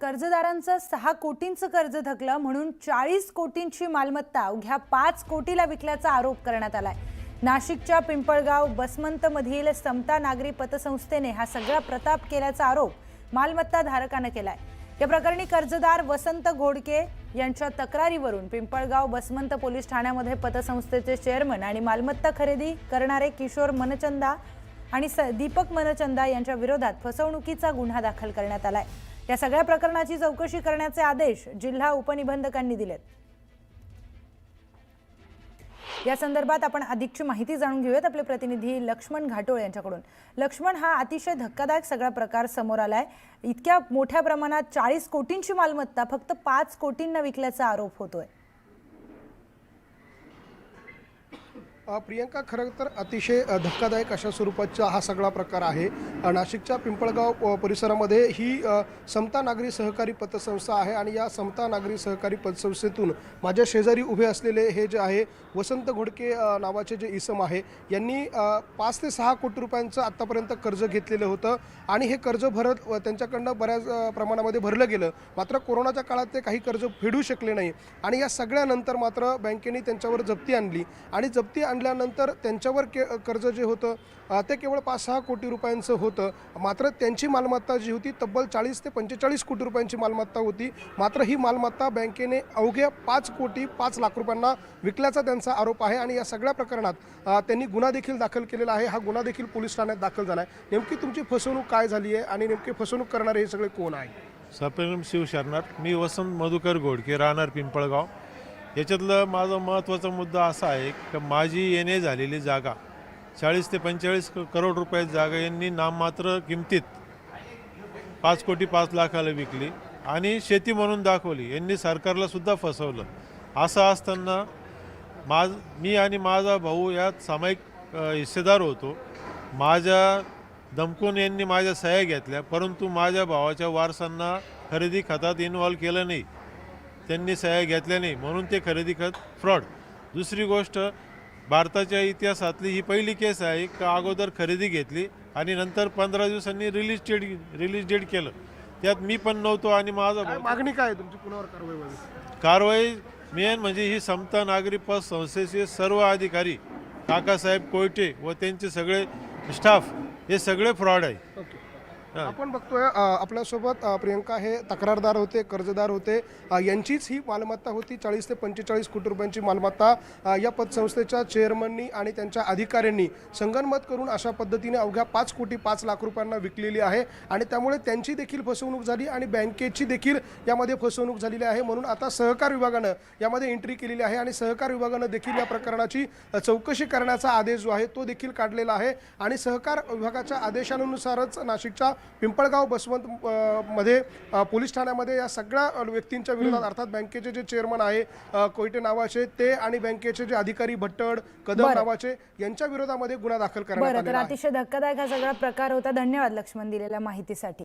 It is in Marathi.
कर्जदारांचं सहा कोटींचं कर्ज थकलं म्हणून चाळीस कोटींची मालमत्ता अवघ्या पाच कोटीला विकल्याचा आरोप करण्यात आलाय. नाशिकच्या पिंपळगाव बसमंतमधील समता नागरी पतसंस्थेने हा सगळा प्रताप केल्याचा आरोप मालमत्ता धारकानं केलाय. या प्रकरणी कर्जदार वसंत घोडके यांच्या तक्रारीवरून पिंपळगाव बसमंत पोलीस ठाण्यामध्ये पतसंस्थेचे चेअरमन आणि मालमत्ता खरेदी करणारे किशोर मनचंदा आणि स दीपक मनचंदा यांच्या विरोधात फसवणुकीचा गुन्हा दाखल करण्यात आलाय. या सगळ्या प्रकरणाची चौकशी करण्याचे आदेश जिल्हा उपनिबंधकांनी दिलेत. या संदर्भात आपण अधिकची माहिती जाणून घेऊयात आपले प्रतिनिधी लक्ष्मण घाटोळ यांच्याकडून. लक्ष्मण हा अतिशय धक्कादायक सगळा प्रकार समोर आलाय. इतक्या मोठ्या प्रमाणात चाळीस कोटींची मालमत्ता फक्त पाच कोटींना विकल्याचा आरोप होतोय अ, प्रियंका खरं तर अतिशय धक्कादायक अशा स्वरूपाचा हा सगळा प्रकार आहे. नाशिकच्या पिंपळगाव परिसरामध्ये ही समता नागरी सहकारी पतसंस्था आहे आणि या समता नागरी सहकारी पतसंस्थेतून माझ्या शेजारी उभे असलेले हे जे आहे वसंत घोडके नावाचे जे इसम आहे यांनी पाच ते सहा कोटी रुपयांचं आत्तापर्यंत कर्ज घेतलेलं होतं आणि हे कर्ज भरत त्यांच्याकडनं बऱ्याच प्रमाणामध्ये भरलं गेलं. मात्र कोरोनाच्या काळात ते काही कर्ज फेडू शकले नाही आणि या सगळ्यानंतर मात्र बँकेने त्यांच्यावर जप्ती आणली आणि जप्ती आणल्यानंतर त्यांच्यावर के कर्ज जे होतं ते केवळ पाच सहा कोटी रुपयांचं होतं. मात्र त्यांची मालमत्ता जी होती तब्बल चाळीस ते पंचेचाळीस कोटी रुपयांची मालमत्ता होती. मात्र ही मालमत्ता बँकेने अवघ्या पाच कोटी पाच लाख रुपयांना विकल्याचा त्यांचा आरोप आहे आणि या सगळ्या प्रकरणात त्यांनी गुन्हा देखील दाखल केलेला आहे. हा गुन्हा देखील पोलीस ठाण्यात दाखल झाला आहे. नेमकी तुमची फसवणूक काय झाली आहे आणि नेमकी फसवणूक करणारे हे सगळे कोण आहे सप्रेम शिवशरणात मी वसंत मधुकर घोडके राहणार पिंपळगाव. याच्यातलं माझा महत्त्वाचा मुद्दा असा आहे की माझी येणे झालेली जागा चाळीस ते पंचेचाळीस करोड रुपये जागा यांनी नाममात्र किमतीत पाच कोटी पाच लाखाला विकली आणि शेती म्हणून दाखवली. यांनी सरकारला सुद्धा फसवलं. असं असताना माझ मी आणि माझा भाऊ यात सामायिक हिस्सेदार होतो. माझ्या दमकून यांनी माझ्या सह्या घेतल्या परंतु माझ्या भावाच्या वारसांना खरेदी खतात इन्व्हॉल्व केलं नाही. त्यांनी सह्या घेतल्या नाही. म्हणून ते खरेदी खत फ्रॉड. दुसरी गोष्ट भारताच्या इतिहासातली ही पहिली केस आहे का अगोदर खरेदी घेतली आणि नंतर पंधरा दिवसांनी रिलीज डेट रिलीज डेट केलं. त्यात मी पण नव्हतो आणि माझा मागणी काय तुमची कुणावर कारवाई कारवाई मेन म्हणजे ही समता नागरी पत संस्थेचे सर्व अधिकारी काकासाहेब कोयटे व त्यांचे सगळे स्टाफ हे सगळे फ्रॉड आहे. आपण बघतोय अ, आपल्यासोबत अ, प्रियंका हे तक्रारदार होते कर्जदार होते. अ, यांचीच ही मालमत्ता होती चाळीस ते पंचेचाळीस कोटी रुपयांची मालमत्ता. अ, या पतसंस्थेच्या चेअरमननी आणि त्यांच्या अधिकाऱ्यांनी संगनमत करून अशा पद्धतीने अवघ्या पाच कोटी पाच लाख रुपयांना विकलेली आहे. आणि त्यामुळे त्यांची देखील फसवणूक झाली आणि बँकेची देखील यामध्ये फसवणूक झालेली आहे. म्हणून आता सहकार विभागानं यामध्ये एंट्री केलेली आहे आणि सहकार विभागानं देखील या प्रकरणाची अ, चौकशी करण्याचा आदेश जो आहे तो देखील काढलेला आहे. आणि सहकार विभागाच्या आदेशानुसारच नाशिकच्या पिंपळगाव बसवंत मध्ये पोलीस ठाण्यामध्ये या सगळ्या व्यक्तींच्या विरोधात अर्थात बँकेचे जे चेअरमन आहे कोयटे नावाचे ते आणि बँकेचे जे अधिकारी भट्टड कदम. नावाचे यांच्या विरोधामध्ये गुन्हा दाखल करण्यात आहे. अतिशय धक्कादायक हा सगळा प्रकार होता. धन्यवाद लक्ष्मण दिलेल्या माहितीसाठी.